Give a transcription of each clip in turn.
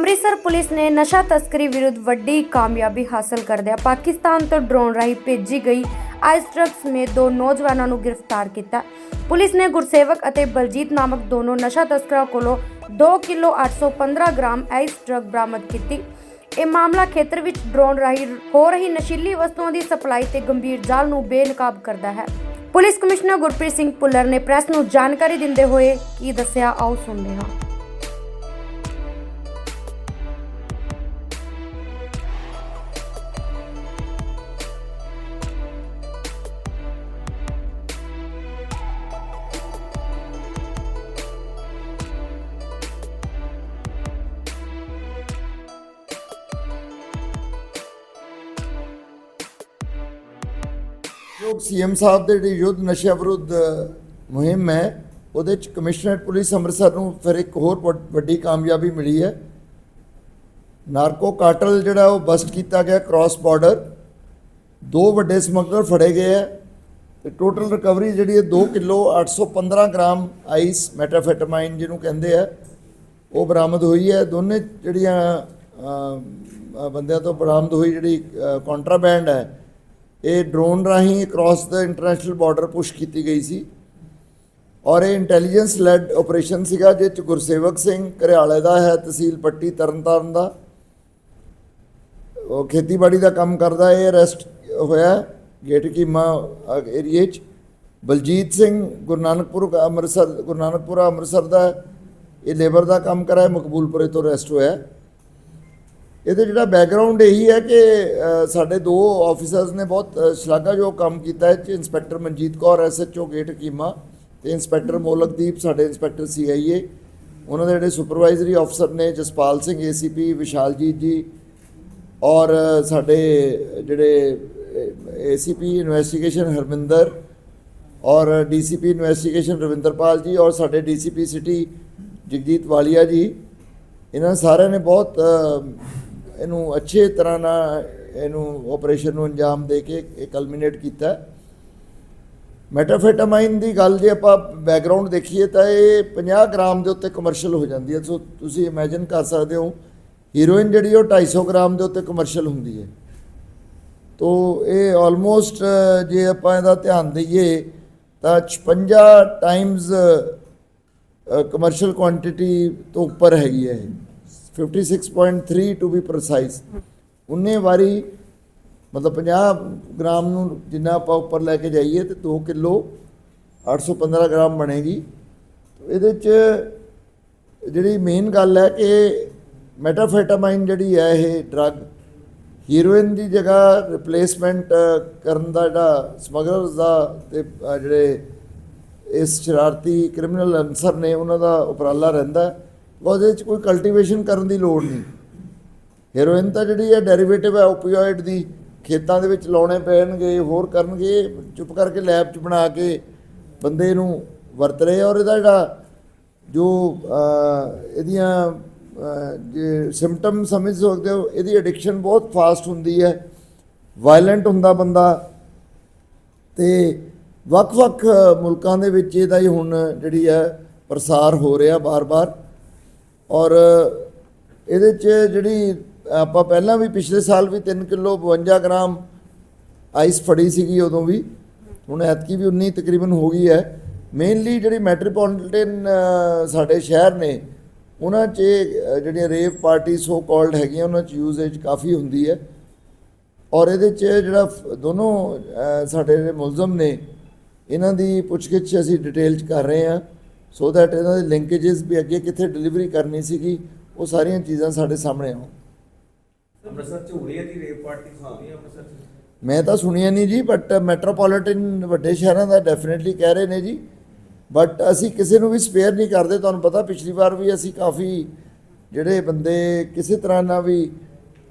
Amritsar police ਨੇ ਨਸ਼ਾ ਤਸਕਰੀ ਵਿਰੁੱਧ ਵੱਡੀ ਕਾਮਯਾਬੀ ਹਾਸਲ ਕਰਦਿਆਂ ਪਾਕਿਸਤਾਨ ਤੋਂ ਡਰੋਨ ਰਾਹੀਂ ਭੇਜੀ ਗਈ ਆਈਸ ਡਰੱਗਸ ਸਮੇਤ ਦੋ ਨੌਜਵਾਨਾਂ ਨੂੰ ਗ੍ਰਿਫਤਾਰ ਕੀਤਾ। ਪੁਲਿਸ ਨੇ ਗੁਰਸੇਵਕ ਅਤੇ ਬਲਜੀਤ ਨਾਮਕ ਦੋਨੋਂ ਨਸ਼ਾ ਤਸਕਰਾਂ ਕੋਲੋਂ 2 ਕਿਲੋ 815 ਗ੍ਰਾਮ ਆਈਸ ਡਰੱਗ ਬਰਾਮਦ ਕੀਤੀ। ਇਹ ਮਾਮਲਾ ਖੇਤਰ ਵਿੱਚ ਡਰੋਨ ਰਾਹੀਂ ਹੋ ਰਹੀ ਨਸ਼ੀਲੀ ਵਸਤੂਆਂ ਦੀ ਸਪਲਾਈ ਤੇ ਗੰਭੀਰ ਜਾਲ ਨੂੰ ਬੇਨਕਾਬ ਕਰਦਾ ਹੈ। ਪੁਲਿਸ ਕਮਿਸ਼ਨਰ ਗੁਰਪ੍ਰੀਤ ਸਿੰਘ ਪੁੱਲਰ ਨੇ ਪ੍ਰੈਸ ਨੂੰ ਜਾਣਕਾਰੀ ਦਿੰਦੇ ਹੋਏ ਕੀ ਦੱਸਿਆ, ਆਓ ਸੁਣਦੇ ਹਾਂ। ਜੋ ਸੀਐਮ ਸਾਹਿਬ ਦੇ ਜਿਹੜੀ ਯੁੱਧ ਨਸ਼ਾ ਵਿਰੁੱਧ ਮੁਹਿੰਮ ਹੈ, ਉਹਦੇ ਚ ਕਮਿਸ਼ਨਰੇਟ ਪੁਲਿਸ ਅੰਮ੍ਰਿਤਸਰ ਨੂੰ ਫਿਰ ਇੱਕ ਹੋਰ ਵੱਡ- ਵੱਡੀ ਕਾਮਯਾਬੀ ਮਿਲੀ ਹੈ। ਨਾਰਕੋ ਕਾਰਟਲ ਜਿਹੜਾ ਉਹ ਬਸਟ ਕੀਤਾ ਗਿਆ ਕ੍ਰਾਸ ਬਾਰਡਰ ਦੋ ਵੱਡੇ ਸਮਗਲਰ ਫੜੇ ਗਏ ਹੈ ਤੇ ਟੋਟਲ ਰਿਕਵਰੀ ਜਿਹੜੀ ਹੈ 2 ਕਿਲੋ 815 ਗ੍ਰਾਮ ਆਈਸ ਮੈਟਾਫੈਟਾਮਾਈਨ ਜਿਹਨੂੰ ਕਹਿੰਦੇ ਆ, ਉਹ ਬਰਾਮਦ ਹੋਈ ਹੈ। ਦੋਨੇ ਜਿਹੜੀਆਂ ਬੰਦਿਆਂ ਤੋਂ ਬਰਾਮਦ ਹੋਈ ਜਿਹੜੀ ਕੰਟਰਾਬੈਂਡ ਹੈ ਇਹ ਡਰੋਨ ਰਾਹੀਂ ਕ੍ਰਾਸ ਦਾ ਇੰਟਰਨੈਸ਼ਨਲ ਬਾਰਡਰ ਪੁਸ਼ ਕੀਤੀ ਗਈ ਸੀ। ਔਰ ਇਹ ਇੰਟੈਲੀਜੈਂਸ ਲੈਡ ਆਪਰੇਸ਼ਨ ਸੀਗਾ ਜਿਸ ਚ ਗੁਰਸੇਵਕ ਸਿੰਘ ਘਰਿਆਲੇ ਦਾ ਹੈ, ਤਹਿਸੀਲ ਪੱਟੀ ਤਰਨਤਾਰਨ ਦਾ। ਉਹ ਖੇਤੀਬਾੜੀ ਦਾ ਕੰਮ ਕਰਦਾ, ਇਹ ਅਰੈਸਟ ਹੋਇਆ ਗੇਟ ਕੀਮਾ ਏਰੀਏ 'ਚ। ਬਲਜੀਤ ਸਿੰਘ ਗੁਰੂ ਨਾਨਕਪੁਰ ਅੰਮ੍ਰਿਤਸਰ ਗੁਰੂ ਨਾਨਕਪੁਰਾ ਅੰਮ੍ਰਿਤਸਰ ਦਾ ਇਹ ਲੇਬਰ ਦਾ ਕੰਮ ਕਰਾ ਮਕਬੂਲਪੁਰੇ ਤੋਂ ਅਰੈਸਟ ਹੋਇਆ। ਇਹਦੇ ਜਿਹੜਾ ਬੈਕਗ੍ਰਾਉਂਡ ਇਹੀ ਹੈ ਕਿ ਸਾਡੇ ਦੋ ਆਫੀਸਰਸ ਨੇ ਬਹੁਤ ਸ਼ਲਾਘਾਯੋਗ ਕੰਮ ਕੀਤਾ ਹੈ। Inspector Manjeet Kaur SHO gate keema ਤੇ ਇੰਸਪੈਕਟਰ ਮੋਲਕਦੀਪ, ਸਾਡੇ ਇੰਸਪੈਕਟਰ ਸੀਆਈਏ ਉਹਨਾਂ ਦੇ ਜਿਹੜੇ ਸੁਪਰਵਾਈਜ਼ਰੀ ਅਫਸਰ ਨੇ, ਜਸਪਾਲ ਸਿੰਘ ਏਸੀਪੀ ਵਿਸ਼ਾਲਜੀਤ ਜੀ ਔਰ ਸਾਡੇ ਜਿਹੜੇ ਏਸੀਪੀ ਇਨਵੈਸਟੀਗੇਸ਼ਨ ਹਰਮਿੰਦਰ ਔਰ ਡੀਸੀਪੀ ਇਨਵੈਸਟੀਗੇਸ਼ਨ ਰਵਿੰਦਰਪਾਲ ਜੀ ਔਰ ਸਾਡੇ ਡੀਸੀਪੀ ਸਿਟੀ ਜਗਜੀਤ ਵਾਲੀਆ ਜੀ। ਇਹਨਾਂ ਸਾਰਿਆਂ ਨੇ ਬਹੁਤ ਇਹਨੂੰ ਅੱਛੇ ਤਰ੍ਹਾਂ ਨਾਲ ਇਹਨੂੰ ਆਪਰੇਸ਼ਨ ਨੂੰ ਅੰਜਾਮ ਦੇ ਕੇ ਇਹ ਕਲਮੀਨੇਟ ਕੀਤਾ। ਮੈਟਾਫੈਟਾਮਾਈਨ ਦੀ ਗੱਲ ਜੇ ਆਪਾਂ ਬੈਕਗ੍ਰਾਉਂਡ ਦੇਖੀਏ ਤਾਂ ਇਹ 50 ਗ੍ਰਾਮ ਦੇ ਉੱਤੇ ਕਮਰਸ਼ੀਅਲ ਹੋ ਜਾਂਦੀ ਹੈ। ਸੋ ਤੁਸੀਂ ਇਮੇਜਿਨ ਕਰ ਸਕਦੇ ਹੋ ਹੀਰੋਇਨ ਜਿਹੜੀ ਉਹ 250 ਗ੍ਰਾਮ ਦੇ ਉੱਤੇ ਕਮਰਸ਼ੀਅਲ ਹੁੰਦੀ ਹੈ। ਤੋ ਇਹ ਆਲਮੋਸਟ ਜੇ ਆਪਾਂ ਇਹਦਾ ਧਿਆਨ ਦਈਏ ਤਾਂ 56 ਟਾਈਮਸ ਕਮਰਸ਼ੀਅਲ ਕੁਆਂਟੀਟੀ ਤੋਂ ਉੱਪਰ ਹੈਗੀ ਹੈ ਇਹ। 56.3 ਟੂ ਬੀ ਪ੍ਰੀਸਾਈਜ਼ ਉਨੇ ਵਾਰੀ, ਮਤਲਬ 50 ਗ੍ਰਾਮ ਨੂੰ ਜਿੰਨਾ ਆਪਾਂ ਉੱਪਰ ਲੈ ਕੇ ਜਾਈਏ ਤੇ 2 ਕਿਲੋ 815 ਗ੍ਰਾਮ ਬਣੇਗੀ ਇਹਦੇ ਚ ਜਿਹੜੀ ਮੇਨ ਗੱਲ ਹੈ ਕਿ ਮੈਟਾਫੈਟਾਮਾਈਨ ਜਿਹੜੀ ਹੈ ਇਹ ਡਰੱਗ ਹੀਰੋਇਨ ਦੀ ਜਗ੍ਹਾ ਰਿਪਲੇਸਮੈਂਟ ਕਰਨ ਦਾ ਜਿਹੜਾ ਸਮਗਲਰਸ ਦਾ ਤੇ ਜਿਹੜੇ ਇਸ ਸ਼ਰਾਰਤੀ ਕ੍ਰਿਮੀਨਲ ਅਨਸਰ ਨੇ, ਉਹਨਾਂ ਦਾ ਉਪਰਾਲਾ ਰਹਿੰਦਾ ਹੈ। ਉਹਦੇ 'ਚ ਕੋਈ ਕਲਟੀਵੇਸ਼ਨ ਕਰਨ ਦੀ ਲੋੜ ਨਹੀਂ। ਹੈਰੋਇਨ ਤਾਂ ਜਿਹੜੀ ਹੈ ਡੈਰੀਵੇਟਿਵ ਹੈ ਓਪੀਓਇਡ ਦੀ, ਖੇਤਾਂ ਦੇ ਵਿੱਚ ਲਾਉਣੇ ਪੈਣਗੇ, ਹੋਰ ਕਰਨਗੇ, ਚੁੱਪ ਕਰਕੇ ਲੈਬ 'ਚ ਬਣਾ ਕੇ ਬੰਦੇ ਨੂੰ ਵਰਤ ਰਹੇ ਔਰ ਇਹਦਾ ਜਿਹੜਾ ਜੋ ਇਹਦੀਆਂ ਜੇ ਸਿੰਪਟਮ ਸਮਝ ਸਕਦੇ ਹੋ, ਇਹਦੀ ਐਡਿਕਸ਼ਨ ਬਹੁਤ ਫਾਸਟ ਹੁੰਦੀ ਹੈ। ਵਾਇਲੈਂਟ ਹੁੰਦਾ ਬੰਦਾ। ਤੇ ਵੱਖ-ਵੱਖ ਮੁਲਕਾਂ ਦੇ ਵਿੱਚ ਇਹਦਾ ਹੀ ਹੁਣ ਜਿਹੜੀ ਹੈ ਪ੍ਰਸਾਰ ਹੋ ਰਿਹਾ ਬਾਰ-ਬਾਰ। ਔਰ ਇਹਦੇ 'ਚ ਜਿਹੜੀ ਆਪਾਂ ਪਹਿਲਾਂ ਵੀ ਪਿਛਲੇ ਸਾਲ ਵੀ 3 ਕਿਲੋ 52 ਗ੍ਰਾਮ ਆਈਸ ਫੜੀ ਸੀਗੀ ਉਦੋਂ ਵੀ। ਹੁਣ ਐਤਕੀ ਵੀ 19 ਤਕਰੀਬਨ ਹੋ ਗਈ ਹੈ। ਮੇਨਲੀ ਜਿਹੜੀ ਮੈਟਰੋਪੋਲੀਟਨ ਸਾਡੇ ਸ਼ਹਿਰ ਨੇ, ਉਹਨਾਂ 'ਚ ਜਿਹੜੀਆਂ ਰੇਵ ਪਾਰਟੀ ਸੋ ਕਾਲਡ ਹੈਗੀਆਂ, ਉਹਨਾਂ 'ਚ ਯੂਜ਼ੇਜ ਕਾਫੀ ਹੁੰਦੀ ਹੈ। ਔਰ ਇਹਦੇ 'ਚ ਜਿਹੜਾ ਦੋਨੋਂ ਸਾਡੇ ਜਿਹੜੇ ਮੁਲਜ਼ਮ ਨੇ, ਇਹਨਾਂ ਦੀ ਪੁੱਛਗਿੱਛ ਅਸੀਂ ਡਿਟੇਲ 'ਚ ਕਰ ਰਹੇ ਹਾਂ। ਸੋ ਦੈਟ ਇਹਨਾਂ ਦੇ ਲਿੰਕੇजेस ਵੀ ਅੱਗੇ ਕਿੱਥੇ ਡਿਲੀਵਰੀ ਕਰਨੀ ਸੀਗੀ ਉਹ ਸਾਰੀਆਂ ਚੀਜ਼ਾਂ ਸਾਡੇ ਸਾਹਮਣੇ ਆਉਣ। ਅੰਮ੍ਰਿਤਸਰ ਹੈ ਦੀ ਰੇਪ ਪਾਰਟੀ ਹੈ ਅੰਮ੍ਰਿਤਸਰ ਮੈਂ ਤਾਂ ਸੁਣਿਆ ਨਹੀਂ ਜੀ ਬਟ ਮੈਟਰੋਪੋਲੀਟਨ ਵੱਡੇ ਸ਼ਹਿਰਾਂ ਦਾ ਡੈਫੀਨਿਟਲੀ ਕਹਿ ਰਹੇ ਨੇ ਜੀ। ਬਟ ਅਸੀਂ ਕਿਸੇ ਨੂੰ ਵੀ ਸਪੇਅਰ ਨਹੀਂ ਕਰਦੇ ਤੁਹਾਨੂੰ ਪਤਾ ਪਿਛਲੀ ਵਾਰ ਵੀ ਅਸੀਂ ਕਾਫੀ ਜਿਹੜੇ ਬੰਦੇ ਕਿਸੇ ਤਰ੍ਹਾਂ ਨਾਲ ਵੀ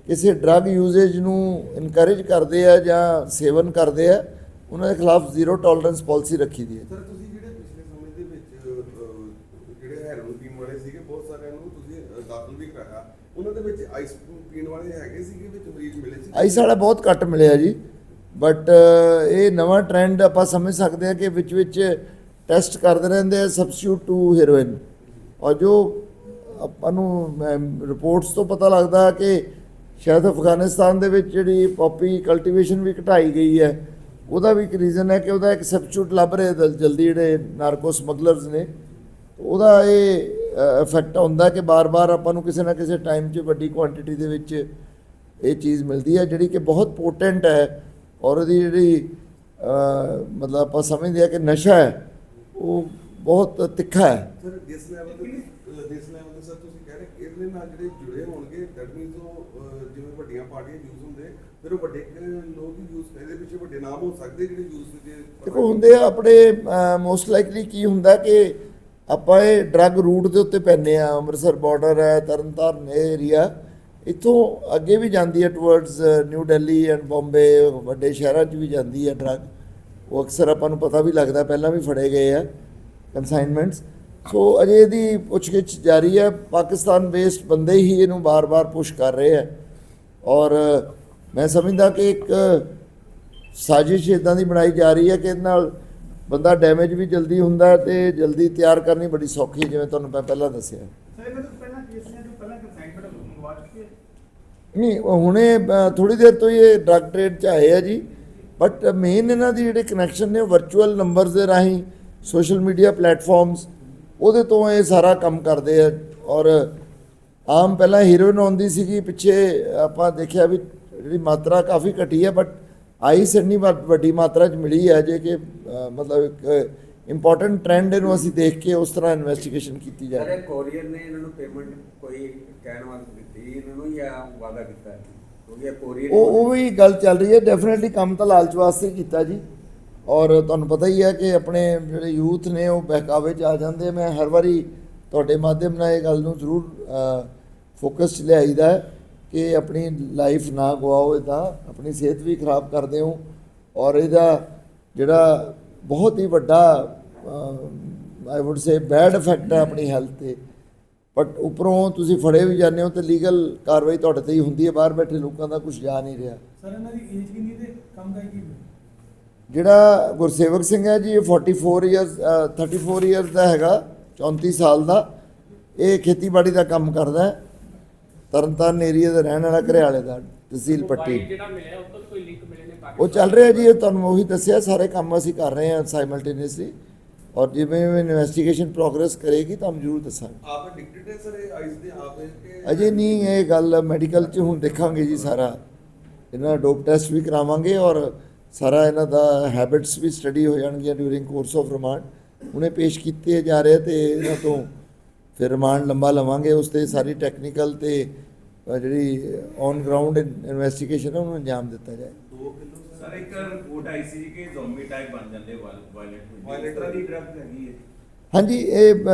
ਕਿਸੇ ਡਰੱਗ ਯੂਜ਼ੇਜ ਨੂੰ ਇਨਕਰੇਜ ਕਰਦੇ ਆ ਜਾਂ ਸੇਵਨ ਕਰਦੇ ਆ ਉਹਨਾਂ ਦੇ ਖਿਲਾਫ ਜ਼ੀਰੋ ਟੋਲਰੈਂਸ ਪਾਲਿਸੀ ਰੱਖੀ ਦੀ ਹੈ ਸਰ ਤੁਸੀਂ ਜਿਹੜੇ ਪਿਛਲੇ ਸਮੇਂ ਦੇ ਵਿੱਚ ਅਹ, ਜਿਹੜੇ ਹੈਰੋਨ ਪੀਣ ਵਾਲੇ ਸੀਗੇ ਬਹੁਤ ਸਾਰਿਆਂ ਨੂੰ ਤੁਸੀਂ ਅਹ, ਦਾਖਲ ਵੀ ਕਰਾਇਆ ਉਹਨਾਂ ਦੇ ਵਿੱਚ ਆਈਸ ਪੀਣ ਵਾਲੇ ਹੈਗੇ ਸੀਗੇ, ਵਿੱਚ ਮਰੀਜ਼ ਮਿਲੇ ਸੀ? ਆਈ ਸਾਡਾ ਬਹੁਤ ਘੱਟ ਮਿਲਿਆ ਜੀ। ਬਟ ਇਹ ਨਵਾਂ ਟ੍ਰੈਂਡ ਆਪਾਂ ਸਮਝ ਸਕਦੇ ਹਾਂ ਕਿ ਵਿੱਚ ਵਿੱਚ ਟੈਸਟ ਕਰਦੇ ਰਹਿੰਦੇ ਆ ਸਬਸਟੀਟਿਊਟ ਟੂ ਹੀਰੋਇਨ ਔਰ ਜੋ ਆਪਾਂ ਨੂੰ ਰਿਪੋਰਟਸ ਤੋਂ ਪਤਾ ਲੱਗਦਾ ਕਿ ਸ਼ਾਇਦ ਅਫਗਾਨਿਸਤਾਨ ਦੇ ਵਿੱਚ ਜਿਹੜੀ ਪੌਪੀ ਕਲਟੀਵੇਸ਼ਨ ਵੀ ਘਟਾਈ ਗਈ ਹੈ, ਉਹਦਾ ਵੀ ਇੱਕ ਰੀਜ਼ਨ ਹੈ ਕਿ ਉਹਦਾ ਇੱਕ ਸਬਸਟੀਟਿਊਟ ਲੱਭ ਰਹੇ ਜਲਦੀ ਜਿਹੜੇ ਨਾਰਕੋ ਸਮਗਲਰਸ ਨੇ। ਉਹਦਾ ਇਹ ਇਫੈਕਟ ਹੁੰਦਾ ਕਿ ਬਾਰ-ਬਾਰ ਆਪਾਂ ਨੂੰ ਕਿਸੇ ਨਾ ਕਿਸੇ ਟਾਈਮ 'ਚ ਵੱਡੀ ਕੁਆਂਟੀਟੀ ਦੇ ਵਿੱਚ ਇਹ ਚੀਜ਼ ਮਿਲਦੀ ਹੈ ਜਿਹੜੀ ਕਿ ਬਹੁਤ ਪੋਟੈਂਟ ਹੈ ਔਰ ਉਹਦੀ ਜਿਹੜੀ ਮਤਲਬ ਆਪਾਂ ਸਮਝਦੇ ਆ ਕਿ ਨਸ਼ਾ ਹੈ ਉਹ ਬਹੁਤ ਤਿੱਖਾ ਹੈ। ਸਰ ਜਿਸ ਲੈਵਲ ਤੇ ਜਿਸ ਲੈਵਲ ਤੇ ਸਰ ਤੁਸੀਂ ਕਹਿ ਰਹੇ ਕਿ ਇਹਦੇ ਨਾਲ ਜਿਹੜੇ ਜੁੜੇ ਹੋਣਗੇ ਦੈਟ ਮੀਨਸ ਉਹ ਜਿਵੇਂ ਵੱਡੀਆਂ ਪਾਰਟੀਆਂ ਯੂਜ਼ ਹੁੰਦੇ ਫਿਰ ਉਹ ਵੱਡੇ ਲੋਕ ਯੂਜ਼ ਇਹਦੇ ਪਿੱਛੇ ਵੱਡੇ ਨਾਮ ਹੋ ਸਕਦੇ ਜਿਹੜੇ ਯੂਜ਼ ਜੇ ਦੇਖੋ ਹੁੰਦੇ ਆ ਆਪਣੇ ਮੋਸਟ ਲਾਈਕਲੀ ਕੀ ਹੁੰਦਾ ਕਿ ਆਪਾਂ ਇਹ ਡਰੱਗ ਰੂਟ ਦੇ ਉੱਤੇ ਪੈਨੇ ਆ ਅੰਮ੍ਰਿਤਸਰ ਬਾਰਡਰ ਹੈ, ਤਰਨਤਾਰਨ ਏਰੀਆ ਇੱਥੋਂ ਅੱਗੇ ਵੀ ਜਾਂਦੀ ਹੈ towards new Delhi and Bombay ਵੱਡੇ ਸ਼ਹਿਰਾਂ 'ਚ ਵੀ ਜਾਂਦੀ ਹੈ ਡਰੱਗ ਉਹ ਅਕਸਰ ਆਪਾਂ ਨੂੰ ਪਤਾ ਵੀ ਲੱਗਦਾ, ਪਹਿਲਾਂ ਵੀ ਫੜੇ ਗਏ ਆ ਕਨਸਾਈਨਮੈਂਟਸ ਸੋ ਅਜੇ ਇਹਦੀ ਪੁੱਛਗਿੱਛ ਜਾਰੀ ਹੈ। ਪਾਕਿਸਤਾਨ ਬੇਸਡ ਬੰਦੇ ਹੀ ਇਹਨੂੰ ਬਾਰ-ਬਾਰ ਪੁਸ਼ ਕਰ ਰਹੇ ਆ ਔਰ ਮੈਂ ਸਮਝਦਾ ਕਿ ਇੱਕ ਸਾਜ਼ਿਸ਼ ਇਦਾਂ ਦੀ ਬਣਾਈ ਜਾ ਰਹੀ ਹੈ ਕਿ ਇਹਦੇ ਨਾਲ ਬੰਦਾ ਡੈਮੇਜ ਵੀ ਜਲਦੀ ਹੁੰਦਾ ਤੇ ਜਲਦੀ ਤਿਆਰ ਕਰਨੀ ਬੜੀ ਸੌਖੀ ਹੈ, ਜਿਵੇਂ ਤੁਹਾਨੂੰ ਮੈਂ ਪਹਿਲਾਂ ਦੱਸਿਆ। ਨਹੀਂ ਹੁਣੇ ਥੋੜੀ ਦੇਰ ਤੋਂ ਇਹ ਡਰੱਗ ਟ੍ਰੇਡ 'ਚ ਆਏ ਆ ਜੀ। ਬਟ ਮੇਨ ਇਹਨਾਂ ਦੀ ਜਿਹੜੇ ਕਨੈਕਸ਼ਨ ਨੇ ਵਰਚੁਅਲ ਨੰਬਰਸ ਦੇ ਰਾਹੀਂ ਸੋਸ਼ਲ ਮੀਡੀਆ ਪਲੇਟਫਾਰਮਸ ਉਹਦੇ ਤੋਂ ਇਹ ਸਾਰਾ ਕੰਮ ਕਰਦੇ ਆ। ਔਰ ਆਮ ਪਹਿਲਾਂ ਹੀਰੋਇਨ ਆਉਂਦੀ ਸੀਗੀ ਪਿੱਛੇ ਆਪਾਂ ਦੇਖਿਆ ਵੀ ਜਿਹੜੀ ਮਾਤਰਾ ਕਾਫੀ ਘਟੀ ਹੈ ਬਟ ਆਈਸ ਇੰਨੀ ਵੱਡ- ਵੱਡੀ ਮਾਤਰਾ 'ਚ ਮਿਲੀ ਹੈ ਜੇ ਕਿ ਮਤਲਬ ਇੱਕ ਇੰਪੋਰਟੈਂਟ ਟ੍ਰੈਂਡ ਇਹਨੂੰ ਅਸੀਂ ਦੇਖ ਕੇ ਉਸ ਤਰ੍ਹਾਂ ਇਨਵੈਸਟੀਗੇਸ਼ਨ ਕੀਤੀ ਜਾ ਰਹੀ ਹੈ ਕੋਰੀਅਰ ਨੇ ਇਹਨਾਂ ਨੂੰ ਪੇਮੈਂਟ ਕੋਈ ਕਹਿਣ ਵਾਸਤੇ ਦਿੱਤੀ ਇਹਨਾਂ ਨੂੰ ਜਾਂ ਵਾਅਦਾ ਕੀਤਾ ਉਹ ਉਹ ਵੀ ਗੱਲ ਚੱਲ ਰਹੀ ਹੈ ਡੈਫੀਨਿਟਲੀ ਕੰਮ ਤਾਂ ਲਾਲਚ ਵਾਸਤੇ ਕੀਤਾ ਜੀ। ਔਰ ਤੁਹਾਨੂੰ ਪਤਾ ਹੀ ਹੈ ਕਿ ਆਪਣੇ ਜਿਹੜੇ ਯੂਥ ਨੇ ਉਹ ਬਹਿਕਾਵੇ 'ਚ ਆ ਜਾਂਦੇ। ਮੈਂ ਹਰ ਵਾਰੀ ਤੁਹਾਡੇ ਮਾਧਿਅਮ ਨਾਲ ਇਹ ਗੱਲ ਨੂੰ ਜ਼ਰੂਰ ਫੋਕਸ ਲਿਆਈਦਾ ਹੈ। ਕਿ ਆਪਣੀ ਲਾਈਫ ਨਾ ਗਵਾਓ ਇਦਾਂ ਆਪਣੀ ਸਿਹਤ ਵੀ ਖਰਾਬ ਕਰਦੇ ਹੋ ਔਰ ਇਹਦਾ ਜਿਹੜਾ ਬਹੁਤ ਹੀ ਵੱਡਾ I would say bad effect ਹੈ ਆਪਣੀ ਹੈਲਥ ਤੇ। ਬਟ ਉੱਪਰੋਂ ਤੁਸੀਂ ਫੜੇ ਵੀ ਜਾਂਦੇ ਹੋ ਤੇ ਲੀਗਲ ਕਾਰਵਾਈ ਤੁਹਾਡੇ ਤੇ ਹੀ ਹੁੰਦੀ ਹੈ ਬਾਹਰ ਬੈਠੇ ਲੋਕਾਂ ਦਾ ਕੁਝ ਜਾ ਨਹੀਂ ਰਿਹਾ। ਸਰ ਇਹਨਾਂ ਦੀ ਏਜ ਕਿੰਨੀ ਤੇ ਕੰਮ ਦਾ ਕੀ ਜਿਹੜਾ ਗੁਰਸੇਵਕ ਸਿੰਘ ਹੈ ਜੀ ਇਹ 44 ਇਅਰਸ 34 ਇਅਰਸ ਦਾ ਹੈਗਾ 34 ਸਾਲ ਦਾ। ਇਹ ਖੇਤੀਬਾੜੀ ਦਾ ਕੰਮ ਕਰਦਾ ਹੈ। ਤਰਨਤਾਰਨ ਏਰੀਆ ਦਾ ਰਹਿਣ ਵਾਲਾ ਘਰਿਆਲੇ ਦਾ ਤਹਿਸੀਲ ਪੱਟੀ। ਜਿਹੜਾ ਮਿਲਿਆ ਉਹ ਤੋਂ ਕੋਈ ਲਿੰਕ ਮਿਲੇ ਨੇ ਉਹ ਚੱਲ ਰਿਹਾ ਜੀ ਇਹ ਤੁਹਾਨੂੰ ਉਹੀ ਦੱਸਿਆ ਸਾਰੇ ਕੰਮ ਅਸੀਂ ਕਰ ਰਹੇ ਹਾਂ ਸਾਈਮਲਟੇਨੀਅਸਲੀ ਔਰ ਜਿਵੇਂ ਜਿਵੇਂ ਇਨਵੈਸਟੀਗੇਸ਼ਨ ਪ੍ਰੋਗਰੈਸ ਕਰੇਗੀ ਤੁਹਾਨੂੰ ਜ਼ਰੂਰ ਦੱਸਾਂਗੇ। ਆਪ ਐਡਿਕਟਡ ਹੈ ਸਰ ਇਹ ਆਈਸ ਦੇ ਆਪ ਕਿ ਅਜੇ ਨਹੀਂ ਇਹ ਗੱਲ ਮੈਡੀਕਲ 'ਚ ਹੁਣ ਦੇਖਾਂਗੇ ਜੀ ਸਾਰਾ। ਇਹਨਾਂ ਦਾ ਡੋਪ ਟੈਸਟ ਵੀ ਕਰਾਵਾਂਗੇ ਔਰ ਸਾਰਾ ਇਹਨਾਂ ਦਾ ਹੈਬਿਟਸ ਵੀ ਸਟੱਡੀ ਹੋ ਜਾਣਗੀਆਂ ਡਿਊਰਿੰਗ ਕੋਰਸ ਆਫ ਰਿਮਾਂਡ ਹੁਣੇ ਪੇਸ਼ ਕੀਤੇ ਜਾ ਰਹੇ ਤੇ ਇਹਨਾਂ ਤੋਂ ਫਿਰ ਰਿਮਾਂਡ ਲੰਬਾ ਲਵਾਂਗੇ ਉਸ ਤੇ ਸਾਰੀ ਟੈਕਨੀਕਲ ਤੇ ਜਿਹੜੀ ਔਨ ਗਰਾਊਂਡ ਇਨਵੈਸਟੀਗੇਸ਼ਨ ਉਹਨੂੰ ਅੰਜਾਮ ਦਿੱਤਾ ਜਾਏ। 2 ਕਿਲੋ ਸਰ ਇੱਕ ਰਿਪੋਰਟ ਆਈ ਸੀ ਕਿ ਜ਼ੋਂਬੀ ਟਾਈਪ ਬਣ ਜਾਂਦੇ ਵਾਇਲੈਂਟ ਵਾਇਲੈਂਟ ਦੀ ਡਰਗ ਹੈਗੀ ਹੈ। ਹਾਂਜੀ ਇਹ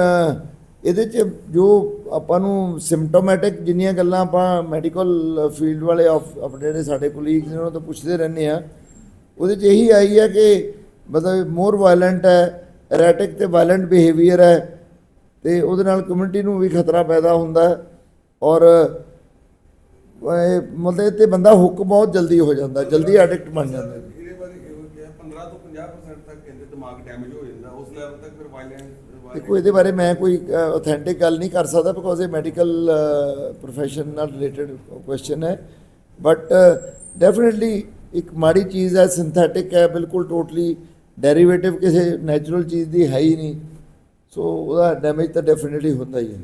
ਇਹਦੇ ਚ ਜੋ ਆਪਾਂ ਨੂੰ ਸਿੰਪਟੋਮੈਟਿਕ ਜਿੰਨੀਆਂ ਗੱਲਾਂ ਆਪਾਂ ਮੈਡੀਕਲ ਫੀਲਡ ਵਾਲੇ ਆਪਣੇ ਜਿਹੜੇ ਸਾਡੇ ਕੋਲੀਗਸ ਨੇ ਉਹਨਾਂ ਤੋਂ ਪੁੱਛਦੇ ਰਹਿੰਦੇ ਆ ਉਹਦੇ ਚ ਇਹੀ ਆਈ ਹੈ ਕਿ ਮਤਲਬ ਮੋਰ ਵਾਇਲੈਂਟ ਹੈ ਐਰੈਟਿਕ ਤੇ ਵਾਇਲੈਂਟ ਬਿਹੇਵੀਅਰ ਹੈ। ਤੇ ਉਹਦੇ ਨਾਲ ਕਮਿਊਨਿਟੀ ਨੂੰ ਵੀ ਖਤਰਾ ਪੈਦਾ ਹੁੰਦਾ ਔਰ ਮਤਲਬ ਤੇ ਬੰਦਾ ਹੁੱਕ ਬਹੁਤ ਜਲਦੀ ਹੋ ਜਾਂਦਾ ਜਲਦੀ ਐਡਿਕਟ ਬਣ ਜਾਂਦਾ ਇਹਦੇ ਬਾਰੇ ਕਿਹਾ 15 ਤੋਂ 50% ਤੱਕ ਕਹਿੰਦੇ ਦਿਮਾਗ ਡੈਮੇਜ ਹੋ ਜਾਂਦਾ। ਉਸ ਲੈਵਲ ਤੱਕ ਫਿਰ ਵਾਇਲੈਂਸ ਦੇਖੋ ਇਹਦੇ ਬਾਰੇ ਮੈਂ ਕੋਈ ਆਥੈਂਟਿਕ ਗੱਲ ਨਹੀਂ ਕਰ ਸਕਦਾ ਬਿਕੋਜ਼ ਇਹ ਮੈਡੀਕਲ ਪ੍ਰੋਫੈਸ਼ਨ ਨਾਲ ਰਿਲੇਟਡ ਕੁਐਸਚਨ ਹੈ। ਬਟ ਡੈਫੀਨਿਟਲੀ ਇੱਕ ਮਾੜੀ ਚੀਜ਼ ਹੈ ਸਿੰਥੈਟਿਕ ਹੈ ਬਿਲਕੁਲ ਟੋਟਲੀ ਡੈਰੀਵੇਟਿਵ ਕਿਸੇ ਨੈਚੁਰਲ ਚੀਜ਼ ਦੀ ਹੈ ਹੀ ਨਹੀਂ। ਸੋ ਉਹਦਾ ਡੈਮੇਜ ਤਾਂ ਡੈਫੀਨਿਟਲੀ ਹੁੰਦਾ ਹੀ ਹੈ।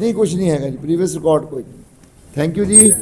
ਨਹੀਂ ਕੁਝ ਨਹੀਂ ਹੈਗਾ ਜੀ ਪ੍ਰੀਵੀਅਸ ਰਿਕਾਰਡ ਕੋਈ ਨਹੀਂ। ਥੈਂਕ ਯੂ ਜੀ।